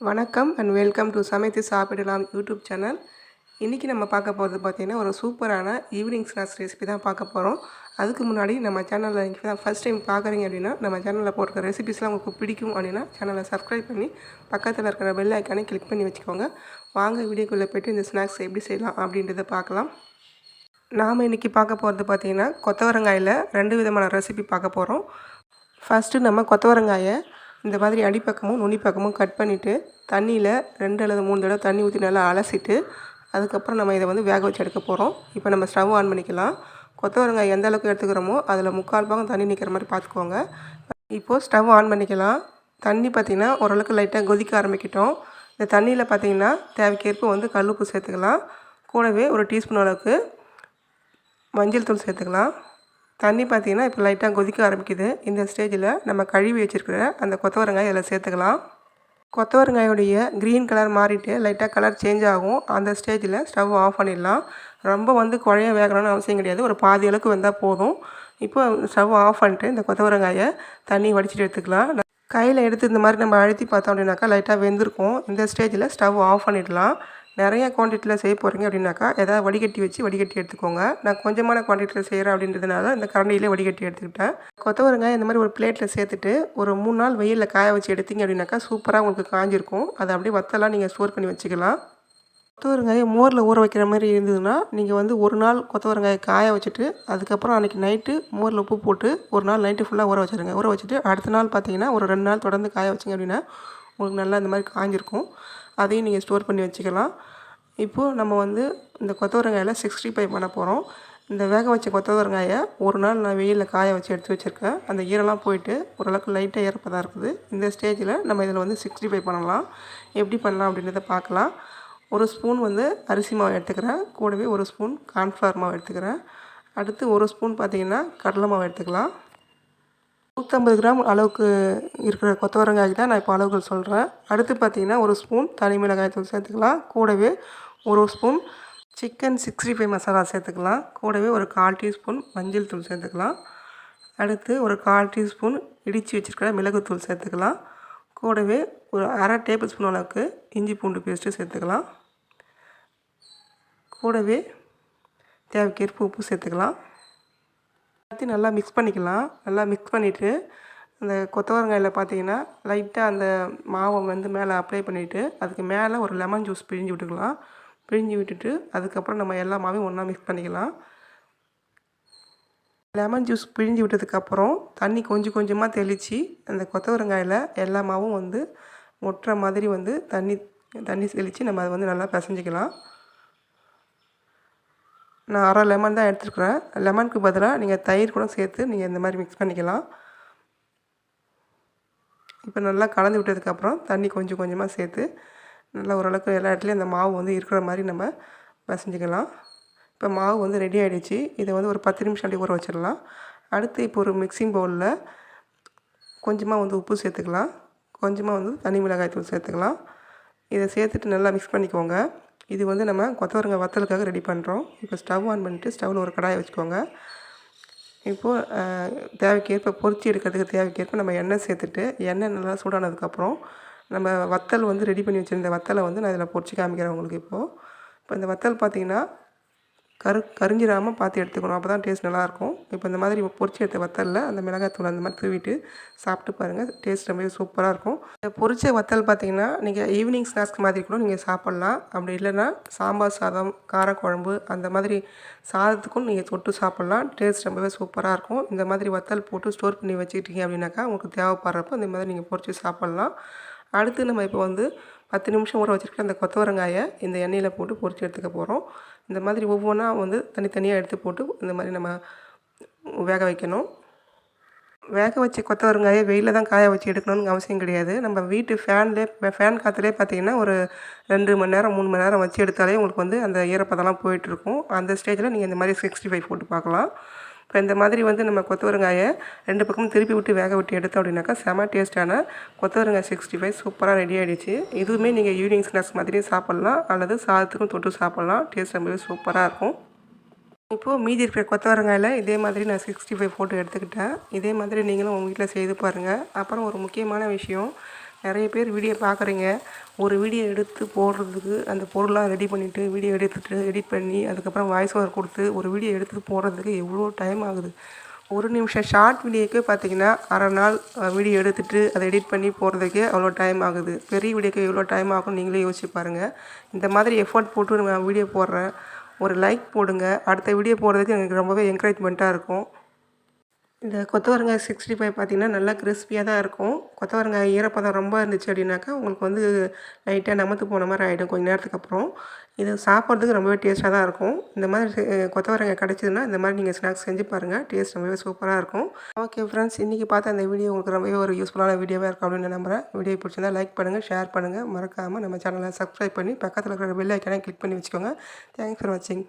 வணக்கம் and welcome to சமைத்து சாப்பிடலாம் யூடியூப் சேனல். இன்றைக்கி நம்ம பார்க்க போகிறது பார்த்திங்கன்னா ஒரு சூப்பரான ஈவினிங் ஸ்நாக்ஸ் ரெசிபி தான் பார்க்க போகிறோம் அதுக்கு முன்னாடி நம்ம சேனலில் இங்கே தான் ஃபஸ்ட் டைம் பார்க்குறீங்க அப்படின்னா நம்ம சேனலில் போட்டிருக்க ரெசிபிஸ்லாம் உங்களுக்கு பிடிக்கும் அப்படின்னா சேனலை சப்ஸ்கிரைப் பண்ணி பக்கத்தில் இருக்கிற பெல் ஐக்கானே கிளிக் பண்ணி வச்சுக்கோங்க. வாங்க வீடியோக்குள்ளே போய்ட்டு இந்த ஸ்நாக்ஸ் எப்படி செய்யலாம் அப்படின்றத பார்க்கலாம். நாம் இன்றைக்கி பார்க்க போகிறது பார்த்திங்கன்னா கொத்தவரங்காயில் ரெண்டு விதமான ரெசிபி பார்க்க போகிறோம் ஃபஸ்ட்டு நம்ம கொத்தவரங்காயை இந்த மாதிரி அடிப்பக்கமும் நுனிப்பக்கமும் கட் பண்ணிவிட்டு தண்ணியில் ரெண்டு அல்லது மூணு தடவை தண்ணி ஊற்றி நல்லா அலசிட்டு அதுக்கப்புறம் நம்ம இதை வந்து வேக வச்சு எடுக்க போகிறோம் இப்போ நம்ம ஸ்டவ் ஆன் பண்ணிக்கலாம். கொத்தவரங்காய் எந்த அளவுக்கு எடுத்துக்கிறோமோ அதில் முக்கால் பாகம் தண்ணி நிற்கிற மாதிரி பார்த்துக்கோங்க. இப்போது ஸ்டவ் ஆன் பண்ணிக்கலாம். தண்ணி பார்த்திங்கன்னா ஓரளவுக்கு லைட்டாக கொதிக்க ஆரம்பிக்கிட்டோம். இந்த தண்ணியில் பார்த்திங்கன்னா தேவைக்கேற்ப வந்து கல்லுப்பு சேர்த்துக்கலாம். கூடவே ஒரு டீஸ்பூன் அளவுக்கு மஞ்சள் தூள் சேர்த்துக்கலாம். தண்ணி பார்த்திங்கன்னா இப்போ லைட்டாக கொதிக்க ஆரம்பிக்குது. இந்த ஸ்டேஜில் நம்ம கழுவி வச்சுருக்கிற அந்த கொத்தவரங்காய் இதில் சேர்த்துக்கலாம். கொத்தவரங்காயோடைய க்ரீன் கலர் மாறிட்டு லைட்டாக கலர் சேஞ்ச் ஆகும். அந்த ஸ்டேஜில் ஸ்டவ் ஆஃப் பண்ணிடலாம். ரொம்ப வந்து குழைய வேகணும்னு அவசியம் கிடையாது. ஒரு பாதி அளவுக்கு வந்தால் போதும். இப்போ ஸ்டவ் ஆஃப் பண்ணிட்டு இந்த கொத்தவரங்காயை தண்ணி வடிச்சிட்டு எடுத்துக்கலாம். கையில் எடுத்து இந்த மாதிரி நம்ம அழுத்தி பார்த்தோம் அப்படின்னாக்கா லைட்டாக வெந்திருக்கும். இந்த ஸ்டேஜில் ஸ்டவ் ஆஃப் பண்ணிடலாம். நிறைய குவான்டிட்டியில் செய்ய போகிறீங்க அப்படின்னாக்கா எதாவது வடிகட்டி வச்சு வடிகட்டி எடுத்துக்கோங்க. நான் கொஞ்சமான குவான்டிட்டியில் செய்கிறேன் அப்படின்றதுனால இந்த கரண்டியிலே வடிகட்டி எடுத்துக்கிட்டேன். கொத்தவரங்காய் இந்த மாதிரி ஒரு பிளேட்டில் சேர்த்துட்டு ஒரு மூணு நாள் வெயிலில் காய வச்சு எடுத்தீங்க அப்படின்னாக்கா சூப்பராக உங்களுக்கு காஞ்சிருக்கும். அதை அப்படியே வத்தெல்லாம் நீங்கள் ஸ்டோர் பண்ணி வச்சுக்கலாம். கொத்தவரங்காயை மோரில் ஊற வைக்கிற மாதிரி இருந்ததுன்னா நீங்கள் வந்து ஒரு நாள் கொத்தவரங்காயை காய வச்சுட்டு அதுக்கப்புறம் அன்றைக்கி நைட்டு மோரில் உப்பு போட்டு ஒரு நாள் நைட்டு ஃபுல்லாக ஊற வச்சுருங்க. ஊற வச்சுட்டு அடுத்த நாள் பார்த்தீங்கன்னா ஒரு ரெண்டு நாள் தொடர்ந்து காய வச்சிங்க அப்படின்னா உங்களுக்கு நல்லா இந்த மாதிரி காஞ்சிருக்கும். அதையும் நீங்கள் ஸ்டோர் பண்ணி வச்சுக்கலாம். இப்போது நம்ம வந்து இந்த கொத்தவரங்காயில் சிக்ஸ்டி ஃபைவ் பண்ண போகிறோம் இந்த வேக வச்ச கொத்தவரங்காயை ஒரு நாள் நான் வெயிலில் காய வச்சு எடுத்து வச்சுருக்கேன். அந்த ஈரெல்லாம் போயிட்டு ஓரளவுக்கு லைட்டாக ஈரப்பதாக இருக்குது. இந்த ஸ்டேஜில் நம்ம இதில் வந்து சிக்ஸ்டி ஃபைவ் பண்ணலாம். எப்படி பண்ணலாம் அப்படின்றத பார்க்கலாம். ஒரு ஸ்பூன் வந்து அரிசி மாவு எடுத்துக்கிறேன். கூடவே ஒரு ஸ்பூன் கார்ன்ஃப்ளவர் மாவு எடுத்துக்கிறேன். அடுத்து ஒரு ஸ்பூன் பார்த்திங்கன்னா கடலை மாவு எடுத்துக்கலாம். நூற்றம்பது கிராம் அளவுக்கு இருக்கிற கொத்தவரங்காய்க்கு தான் நான் இப்போ அளவுகள் சொல்கிறேன். அடுத்து பார்த்திங்கன்னா ஒரு ஸ்பூன் தனி மிளகாய் தூள் சேர்த்துக்கலாம். கூடவே ஒரு spoon chicken sixty five masala சேர்த்துக்கலாம். கூடவே ஒரு கால் டீஸ்பூன் மஞ்சள் தூள் சேர்த்துக்கலாம். அடுத்து ஒரு கால் டீஸ்பூன் இடித்து வச்சுருக்கிற மிளகுத்தூள் சேர்த்துக்கலாம். கூடவே ஒரு அரை டேபிள் ஸ்பூன் அளவுக்கு இஞ்சி பூண்டு பேஸ்ட்டு சேர்த்துக்கலாம். கூடவே தேவைக்கேற்ப உப்பு சேர்த்துக்கலாம். எல்லாத்தையும் நல்லா மிக்ஸ் பண்ணிக்கலாம். நல்லா மிக்ஸ் பண்ணிவிட்டு அந்த கொத்தவரங்காயில் பார்த்தீங்கன்னா லைட்டாக அந்த மாவை வந்து மேலே அப்ளை பண்ணிவிட்டு அதுக்கு மேலே ஒரு லெமன் ஜூஸ் பிழிஞ்சு விட்டுக்கலாம். பிழிஞ்சு விட்டுட்டு அதுக்கப்புறம் நம்ம எல்லா மாவையும் ஒன்றா மிக்ஸ் பண்ணிக்கலாம். லெமன் ஜூஸ் பிழிஞ்சு விட்டதுக்கப்புறம் தண்ணி கொஞ்சம் கொஞ்சமாக தெளித்து அந்த கொத்தவரங்காயில் எல்லா மாவும் வந்து ஒட்டுற மாதிரி வந்து தண்ணி தண்ணி தெளித்து நம்ம அதை வந்து நல்லா பிசைஞ்சிக்கலாம். நான் அரை லெமன் தான் எடுத்துருக்குறேன். லெமனுக்கு பதிலாக நீங்கள் தயிர் கூட சேர்த்து நீங்கள் இந்த மாதிரி மிக்ஸ் பண்ணிக்கலாம். இப்போ நல்லா கலந்து விட்டதுக்கப்புறம் தண்ணி கொஞ்சம் கொஞ்சமாக சேர்த்து நல்லா ஓரளவுக்கு எல்லா இடத்துலையும் அந்த மாவு வந்து இருக்கிற மாதிரி நம்ம பசஞ்சிக்கலாம் இப்போ மாவு வந்து ரெடி ஆகிடுச்சு இதை வந்து ஒரு பத்து நிமிஷம் அப்படி ஊற வச்சிடலாம். அடுத்து இப்போ ஒரு மிக்சிங் பவுலில் கொஞ்சமாக வந்து உப்பு சேர்த்துக்கலாம். கொஞ்சமாக வந்து தனி மிளகாய் தூள் சேர்த்துக்கலாம். இதை சேர்த்துட்டு நல்லா மிக்ஸ் பண்ணிக்கோங்க. இது வந்து நம்ம கொத்தவரங்காய் வத்தலுக்காக ரெடி பண்ணுறோம் இப்போ ஸ்டவ் ஆன் பண்ணிட்டு ஸ்டவ்வில் ஒரு கடாயை வச்சுக்கோங்க. இப்போது தேவைக்கேற்ப பொறிச்சி எடுக்கிறதுக்கு தேவைக்கேற்ப நம்ம எண்ணெய் சேர்த்துட்டு எண்ணெய் நல்லா சூடானதுக்கப்புறம் நம்ம வத்தல் வந்து ரெடி பண்ணி வச்சுருந்த வத்தலை வந்து நான் இதில் பொறிச்சு காமிக்கிறேன் உங்களுக்கு இப்போது இப்போ இந்த வத்தல் பார்த்திங்கன்னா கரு கரிஞ்சிடாமல் பார்த்து எடுத்துக்கணும். அப்போ தான் டேஸ்ட் நல்லாயிருக்கும். இப்போ இந்த மாதிரி பொரிச்சு எடுத்த வத்தலில் அந்த மிளகாத்தூள் அந்த மாதிரி தூவிட்டு சாப்பிட்டு பாருங்கள் டேஸ்ட் ரொம்பவே சூப்பராக இருக்கும். இந்த பொரிச்ச வத்தல் பார்த்திங்கன்னா நீங்கள் ஈவினிங் ஸ்நாக்ஸ் மாதிரி கூட நீங்கள் சாப்பிட்லாம். அப்படி இல்லைன்னா சாம்பார் சாதம் காரக்குழம்பு அந்த மாதிரி சாதத்துக்கும் நீங்கள் தொட்டு சாப்பிட்லாம். டேஸ்ட் ரொம்பவே சூப்பராக இருக்கும். இந்த மாதிரி வத்தல் போட்டு ஸ்டோர் பண்ணி வச்சுக்கிட்டீங்க அப்படின்னாக்கா உங்களுக்கு தேவைப்படுறப்போ இந்த மாதிரி நீங்கள் பொரிச்சு சாப்பிட்லாம். அடுத்து நம்ம இப்போ வந்து பத்து நிமிஷம் ஊற வச்சுருக்க அந்த கொத்தவரங்காயை இந்த எண்ணெயில் போட்டு பொறிச்சு எடுத்துக்க போகிறோம் இந்த மாதிரி ஒவ்வொன்றா வந்து தனித்தனியாக எடுத்து போட்டு இந்த மாதிரி நம்ம வேக வைக்கணும். வேக வச்ச கொத்தவரங்காயை வெயிலில் தான் காய வச்சு எடுக்கணும்னு அவசியம் கிடையாது. நம்ம வீட்டு ஃபேன்லேயே ஃபேன் காற்றுலேயே பார்த்தீங்கன்னா ஒரு ரெண்டு மணி நேரம் மூணு மணி நேரம் வச்சு எடுத்தாலே உங்களுக்கு வந்து அந்த ஈரப்பதெல்லாம் போயிட்டுருக்கும் அந்த ஸ்டேஜில் நீங்கள் இந்த மாதிரி சிக்ஸ்டி ஃபைவ் போட்டு பார்க்கலாம். இப்போ இந்த மாதிரி வந்து நம்ம கொத்தவரங்காயை ரெண்டு பக்கமும் திருப்பி விட்டு வேக விட்டு எடுத்தோம் அப்படின்னாக்கா செம டேஸ்ட்டான கொத்தவரங்காய் சிக்ஸ்டி ஃபைவ் சூப்பராக ரெடி ஆகிடுச்சு இதுவுமே நீங்கள் ஈவினிங் ஸ்நாக்ஸ் மாதிரியே சாப்பிட்லாம். அல்லது சாதத்துக்கும் தொட்டு சாப்பிட்லாம். டேஸ்ட் ரொம்பவே சூப்பராக இருக்கும். இப்போது மீதி இருக்கிற கொத்தவரங்காயில் இதே மாதிரி நான் சிக்ஸ்டி ஃபைவ் ஃபோட்டோ எடுத்துக்கிட்டேன். இதே மாதிரி நீங்களும் உங்கள் வீட்டில் செய்து பாருங்கள் அப்புறம் ஒரு முக்கியமான விஷயம் நிறைய பேர் வீடியோ பார்க்குறீங்க. ஒரு வீடியோ எடுத்து போடுறதுக்கு அந்த பொருளாக ரெடி பண்ணிவிட்டு வீடியோ எடுத்துகிட்டு எடிட் பண்ணி அதுக்கப்புறம் வாய்ஸ் ஓவர் கொடுத்து ஒரு வீடியோ எடுத்து போடுறதுக்கு எவ்வளோ டைம் ஆகுது? ஒரு நிமிஷம் ஷார்ட் வீடியோக்கு பார்த்தீங்கன்னா அரை நாள் வீடியோ எடுத்துகிட்டு அதை எடிட் பண்ணி போடுறதுக்கே அவ்வளோ டைம் ஆகுது. பெரிய வீடியோக்கு எவ்வளோ டைம் ஆகும் நீங்களே யோசிச்சு பாருங்கள் இந்த மாதிரி எஃபோர்ட் போட்டு நான் வீடியோ போடுறேன். ஒரு லைக் போடுங்க. அடுத்த வீடியோ போடுறதுக்கு எனக்கு ரொம்பவே என்கரேஜ்மெண்ட்டாக இருக்கும். இந்த கொத்தவரங்காய் சிக்ஸ்டி ஃபைவ் பார்த்திங்கன்னா நல்லா கிறிஸ்பியாக தான் இருக்கும். கொத்தவரங்காய் ஈரப்பதம் ரொம்ப இருந்துச்சு அப்படின்னாக்கா உங்களுக்கு வந்து லைட்டாக நமத்து போன மாதிரி ஆகிடும் கொஞ்ச நேரத்துக்கு அப்புறம். இது சாப்பிட்றதுக்கு ரொம்பவே டேஸ்ட்டாக தான் இருக்கும். இந்த மாதிரி கொத்தவரங்காய் கிடச்சிதுன்னா இந்த மாதிரி நீங்கள் ஸ்நாக்ஸ் செஞ்சு பாருங்கள் டேஸ்ட் ரொம்பவே சூப்பராக இருக்கும். ஓகே ஃப்ரெண்ட்ஸ் இன்றைக்கி பார்த்த அந்த வீடியோ உங்களுக்கு ரொம்பவே ஒரு யூஸ்ஃபுல்லான வீடியோவாக இருக்கும் அப்படின்னு நம்புகிறேன் வீடியோ பிடிச்சிருந்தா லைக் பண்ணுங்கள் ஷேர் பண்ணுங்கள் மறக்காமல் நம்ம சேனலை சப்ஸ்கிரைப் பண்ணி பக்கத்தில் இருக்கிற பெல் ஐக்கானே கிளிக் பண்ணி வச்சுக்கோங்க. தேங்க்ஸ் ஃபார் வாட்சிங்